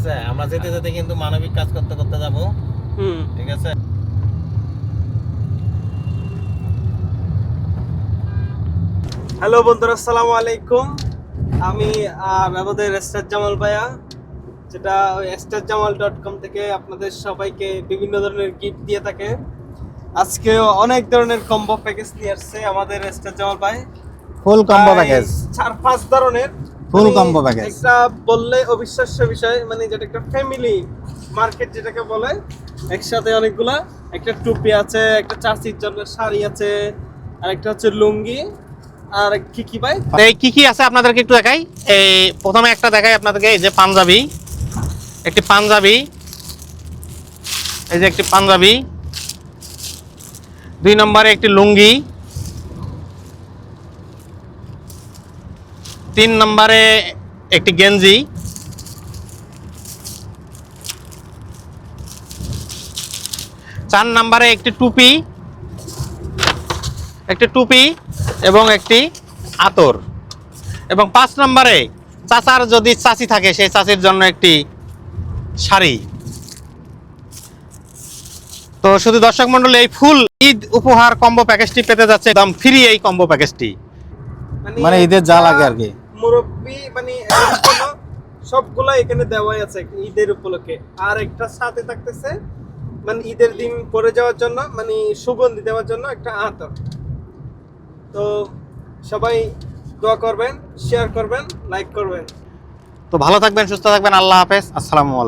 আচ্ছা, আমরা যেতে যেতে কিন্তু মানবিক কাজ করতে করতে যাব। হুম। ঠিক আছে? হ্যালো বন্ধুরা আসসালামু আলাইকুম। আমি আমাদের এস্টার জামাল ভাইয়া যেটা এস্টার জামাল ডট কম থেকে আপনাদের সবাইকে বিভিন্ন ধরনের গিফট দিয়ে থাকে। আজকে অনেক ধরনের কম্বো প্যাকেজ নিয়ে আসছে আমাদের এস্টার জামাল ভাই। ফুল কম্বো প্যাকেজ চার পাঁচ ধরনের। Full মানে combo একটা বললে অবিশ্বাস্য বিষয় মানে যেটা একটা ফ্যামিলি মার্কেট যেটাকে বলে একসাথে অনেকগুলা একটা টুপি আছে একটা চাষির জন্য শাড়ি আছে আর একটা হচ্ছে লুঙ্গি আর কি কি ভাই? এই কি কি আছে আপনাদেরকে একটু দেখাই? এই প্রথমে একটা দেখাই আপনাদেরকে এই যে পাঞ্জাবি একটি পাঞ্জাবি এই যে একটি পাঞ্জাবি দুই নম্বরে একটি লুঙ্গি তিন নম্বরে একটি গেঞ্জি। চার নম্বরে একটি টুপি। একটি টুপি এবং একটি আতর। এবং পাঁচ নম্বরে চাচার যদি চাচি থাকে, সেই চাচির জন্য একটি শাড়ি। তো শুধু দর্শক মন্ডলী এই ফুল ঈদ উপহার কম্বো প্যাকেজটি পেতে যাচ্ছে, একদম ফ্রি এই কম্বো প্যাকেজটি। মানে ঈদের যা লাগে আর কি। মুরব্বি মানে সবগুলা এখানে দেওয়াই আছে ঈদের উপলক্ষে। আর একটা সাথে থাকতেছে মানে ঈদের দিন পরে যাওয়ার জন্য মানে সুগন্ধি দেওয়ার জন্য একটা আতর। তো সবাই দোয়া করবেন শেয়ার করবেন লাইক করবেন। তো ভালো থাকবেন, সুস্থ থাকবেন, আল্লাহ হাফেজ, আসসালামু আলাইকুম।